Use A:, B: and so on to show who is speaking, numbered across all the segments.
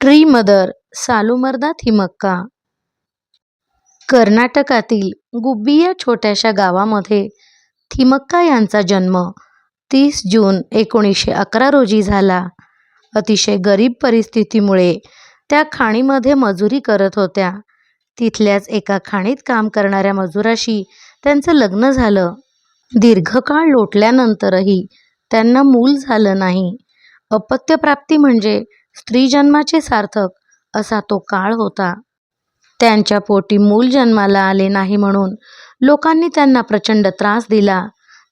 A: Tree mother सालुमर्दा Thimmakka कर्नाटकातील गुब्बी या छोट्याशा गावामध्ये थिमक्का यांचा जन्म तीस जून एकोणीसशे अकरा रोजी झाला. अतिशय गरीब परिस्थितीमुळे त्या खाणीमध्ये मजुरी करत होत्या. तिथल्याच एका खाणीत काम करणाऱ्या मजुराशी त्यांचं लग्न झालं. दीर्घकाळ लोटल्यानंतरही त्यांना मूल झालं नाही. अपत्यप्राप्ती म्हणजे स्त्रीजन्माचे सार्थक असा तो काळ होता. त्यांच्या पोटी मूल जन्माला आले नाही म्हणून लोकांनी त्यांना प्रचंड त्रास दिला.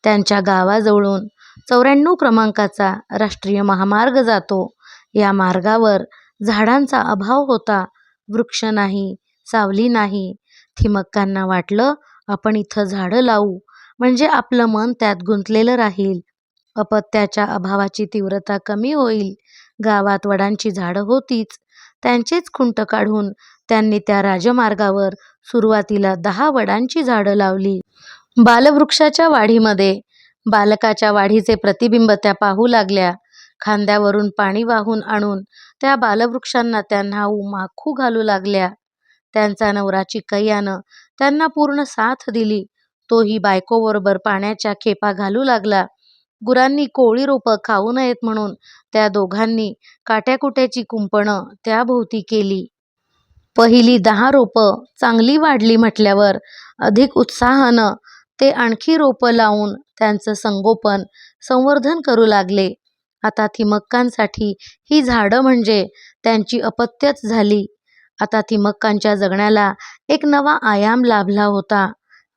A: त्यांच्या गावाजवळून चौऱ्याण्णव क्रमांकाचा राष्ट्रीय महामार्ग जातो. या मार्गावर झाडांचा अभाव होता. वृक्ष नाही, सावली नाही. थिमक्कांना वाटलं आपण इथं झाडं लावू म्हणजे आपलं मन त्यात गुंतलेलं राहील. अपत्याच्या अभावाची तीव्रता कमी होईल. गावात वडांची झाडं होतीच. त्यांचेच खुंट काढून त्यांनी त्या राजमार्गावर सुरुवातीला दहा वडांची झाडं लावली. बालवृक्षाच्या वाढीमध्ये बालकाच्या वाढीचे प्रतिबिंब त्या पाहू लागल्या. खांद्यावरून पाणी वाहून आणून त्या बालवृक्षांना त्या न्हाऊ माखू घालू लागल्या. त्यांचा नवरा चिक्कय्यानं त्यांना पूर्ण साथ दिली. तोही बायकोबरोबर पाण्याच्या खेपा घालू लागला. गुरांनी कोवळी रोपं खाऊ नयेत म्हणून त्या दोघांनी काट्याकुट्याची कुंपणं त्याभोवती केली. पहिली दहा रोपं चांगली वाढली म्हटल्यावर अधिक उत्साहानं ते आणखी रोपं लावून त्यांचं संगोपन, संवर्धन करू लागले. आता थिमक्कांसाठी ही झाडं म्हणजे त्यांची अपत्यच झाली. आता थिमक्कांच्या जगण्याला एक नवा आयाम लाभला होता.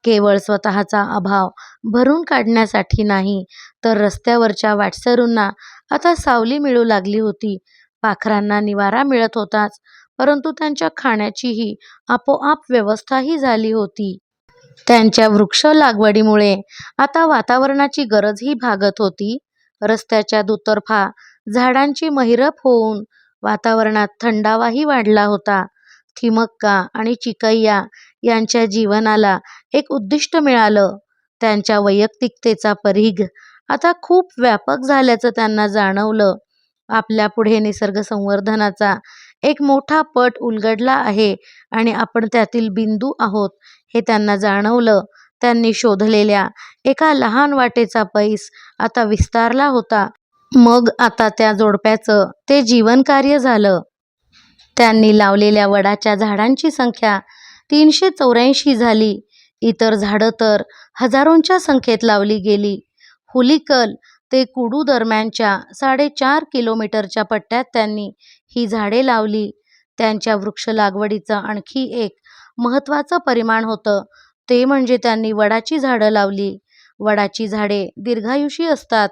A: केवळ स्वतःचा अभाव भरून काढण्यासाठी नाही, तर रस्त्यावरच्या वाटसरूंना आता सावली मिळू लागली होती. पाखरांना निवारा मिळत होताच, परंतु त्यांच्या खाण्याचीही आपोआप व्यवस्थाही झाली होती. त्यांच्या वृक्ष लागवडीमुळे आता वातावरणाची गरजही भागत होती. रस्त्याच्या दुतर्फा झाडांची महिरप होऊन वातावरणात थंडावाही वाढला होता. थिमक्का आणि चिकैया यांच्या जीवनाला एक उद्दिष्ट मिळालं. त्यांच्या वैयक्तिकतेचा परीघ आता खूप व्यापक झाल्याचं त्यांना जाणवलं. आपल्यापुढे निसर्ग संवर्धनाचा एक मोठा पट उलगडला आहे आणि आपण त्यातील बिंदू आहोत हे त्यांना जाणवलं. त्यांनी शोधलेल्या एका लहान वाटेचा पैस आता विस्तारला होता. मग आता त्या जोडप्याचं ते जीवनकार्य झालं. त्यांनी लावलेल्या वडाच्या झाडांची संख्या तीनशे चौऱ्याऐंशी झाली. इतर झाडं तर हजारोंच्या संख्येत लावली गेली. हुलिकल ते कुडू दरम्यानच्या साडेचार किलोमीटरच्या पट्ट्यात त्यांनी ही झाडे लावली. त्यांच्या वृक्ष लागवडीचं आणखी एक महत्त्वाचं परिमाण होतं ते म्हणजे त्यांनी वडाची झाडं लावली. वडाची झाडे दीर्घायुषी असतात.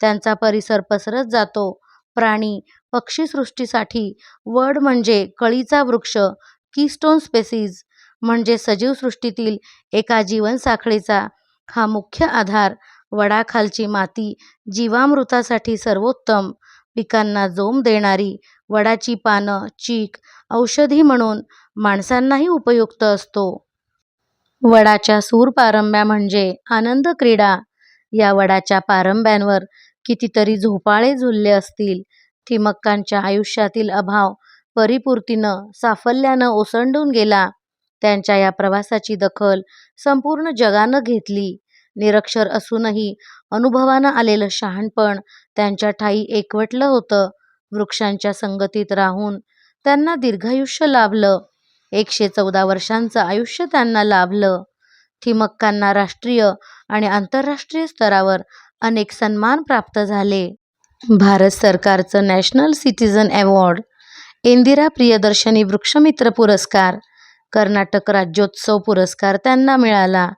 A: त्यांचा परिसर पसरत जातो. प्राणी, पक्षीसृष्टीसाठी वड म्हणजे कळीचा वृक्ष कीस्टोन स्पेसीज म्हणजे सजीव सृष्टीतील एका जीवनसाखळीचा हा मुख्य आधार. वडाखालची माती जीवामृतासाठी सर्वोत्तम. पिकांना जोम देणारी वडाची पानं, चीक औषधी म्हणून माणसांनाही उपयुक्त असतो. वडाच्या सूरपारंब्या म्हणजे आनंद क्रीडा या वडाच्या पारंब्यांवर कितीतरी झोपाळे झुलले असतील. थिमक्कांच्या आयुष्यातील अभाव परिपूर्तीनं, साफल्यानं ओसंडून गेला. त्यांच्या या प्रवासाची दखल संपूर्ण जगानं घेतली. निरक्षर असूनही अनुभवानं आलेलं शहाणपण त्यांच्या ठायी एकवटलं होतं. वृक्षांच्या संगतीत राहून त्यांना दीर्घायुष्य लाभलं. एकशे चौदा वर्षांचं आयुष्य त्यांना लाभलं. थिमक्कांना राष्ट्रीय आणि आंतरराष्ट्रीय स्तरावर अनेक सन्मान प्राप्त झाले. भारत सरकारचं national citizen award, Indira Priyadarshini वृक्षमित्र पुरस्कार, कर्नाटक राज्योत्सव पुरस्कार त्यांना मिळाला.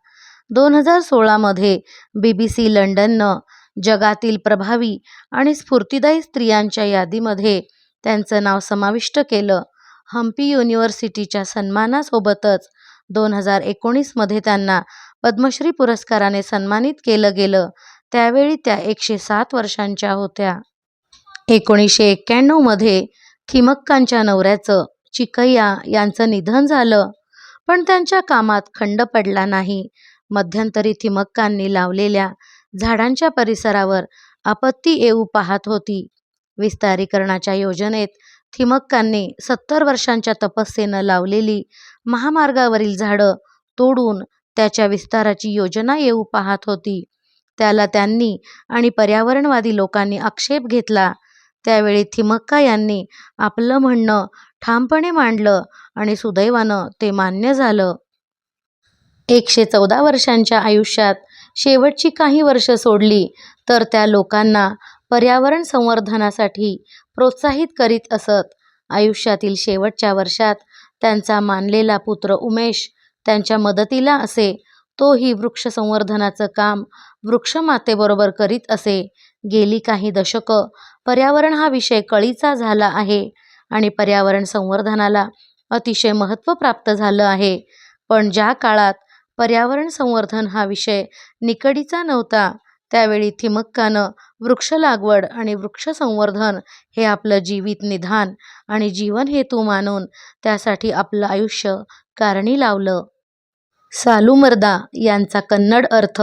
A: दोन हजार सोळामध्ये बी बी सी लंडननं जगातील प्रभावी आणि स्फूर्तिदायी स्त्रियांच्या यादीमध्ये त्यांचं नाव समाविष्ट केलं. हम्पी युनिव्हर्सिटीच्या सन्मानासोबतच दोन हजार एकोणीसमध्ये त्यांना पद्मश्री पुरस्काराने सन्मानित केलं गेलं. त्यावेळी त्या एकशे सात वर्षांच्या होत्या. एकोणीसशे एक्क्याण्णवमध्ये थिमक्कांच्या नवऱ्याचं, चिकय्या यांचं निधन झालं. पण त्यांच्या कामात खंड पडला नाही. मध्यंतरी थिमक्कांनी लावलेल्या झाडांच्या परिसरावर आपत्ती येऊ पाहात होती. विस्तारीकरणाच्या योजनेत थिमक्कांनी सत्तर वर्षांच्या तपस्येनं लावलेली महामार्गावरील झाडं तोडून त्याच्या विस्ताराची योजना येऊ पाहत होती. त्याला त्यांनी आणि पर्यावरणवादी लोकांनी आक्षेप घेतला. त्यावेळी थिमक्का यांनी आपलं म्हणणं ठामपणे मांडलं आणि सुदैवानं ते मान्य झालं. एकशे चौदा वर्षांच्या आयुष्यात शेवटची काही वर्ष सोडली तर त्या लोकांना पर्यावरण संवर्धनासाठी प्रोत्साहित करीत असत. आयुष्यातील शेवटच्या वर्षात त्यांचा मानलेला पुत्र उमेश त्यांच्या मदतीला असे. तोही वृक्षसंवर्धनाचं काम वृक्षमातेबरोबर करीत असे. गेली काही दशकं पर्यावरण हा विषय कळीचा झाला आहे आणि पर्यावरण संवर्धनाला अतिशय महत्त्व प्राप्त झालं आहे. पण ज्या काळात पर्यावरण संवर्धन हा विषय निकडीचा नव्हता, त्यावेळी थिमक्कानं वृक्ष लागवड आणि वृक्ष संवर्धन हे आपलं जीवित निधान आणि जीवन हेतू मानून त्यासाठी आपलं आयुष्य कारणी लावलं. सालुमर्दा यांचा कन्नड अर्थ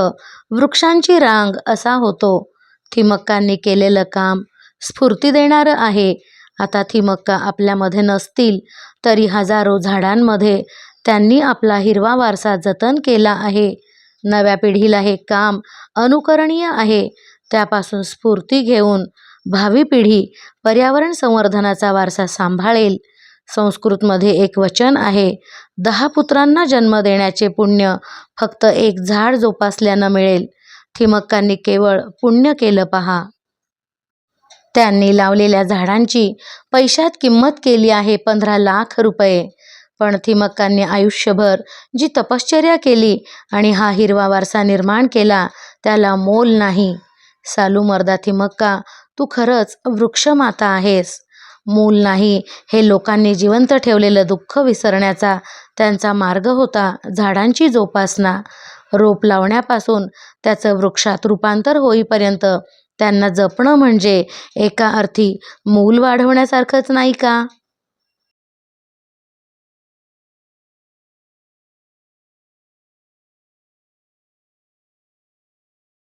A: वृक्षांची रांग असा होतो. थिमक्कांनी केलेलं काम स्फूर्ती देणारं आहे. आता थिमक्का आपल्यामध्ये नसतील तरी हजारो झाडांमध्ये त्यांनी आपला हिरवा वारसा जतन केला आहे. नव्या पिढीला हे काम अनुकरणीय आहे. त्यापासून स्फूर्ती घेऊन भावी पिढी पर्यावरण संवर्धनाचा वारसा सांभाळेल. संस्कृतमध्ये एक वचन आहे, दहा पुत्रांना जन्म देण्याचे पुण्य फक्त एक झाड जोपासल्यानं मिळेल. थिमक्कांनी केवळ पुण्य केलं पहा. त्यांनी लावलेल्या झाडांची पैशात किंमत केली आहे पंधरा लाख रुपये. पण थिमक्कांनी आयुष्यभर जी तपश्चर्या केली आणि हा हिरवा वारसा निर्माण केला त्याला मोल नाही. सालुमर्दा थिमक्का, तू खरंच वृक्षमाता आहेस. मूल नाही हे लोकांनी जिवंत ठेवलेलं दुःख विसरण्याचा त्यांचा मार्ग होता झाडांची जोपासना. रोप लावण्यापासून त्याचं वृक्षात रूपांतर होईपर्यंत त्यांना जपणं म्हणजे एका अर्थी मूल वाढवण्यासारखंच नाही का?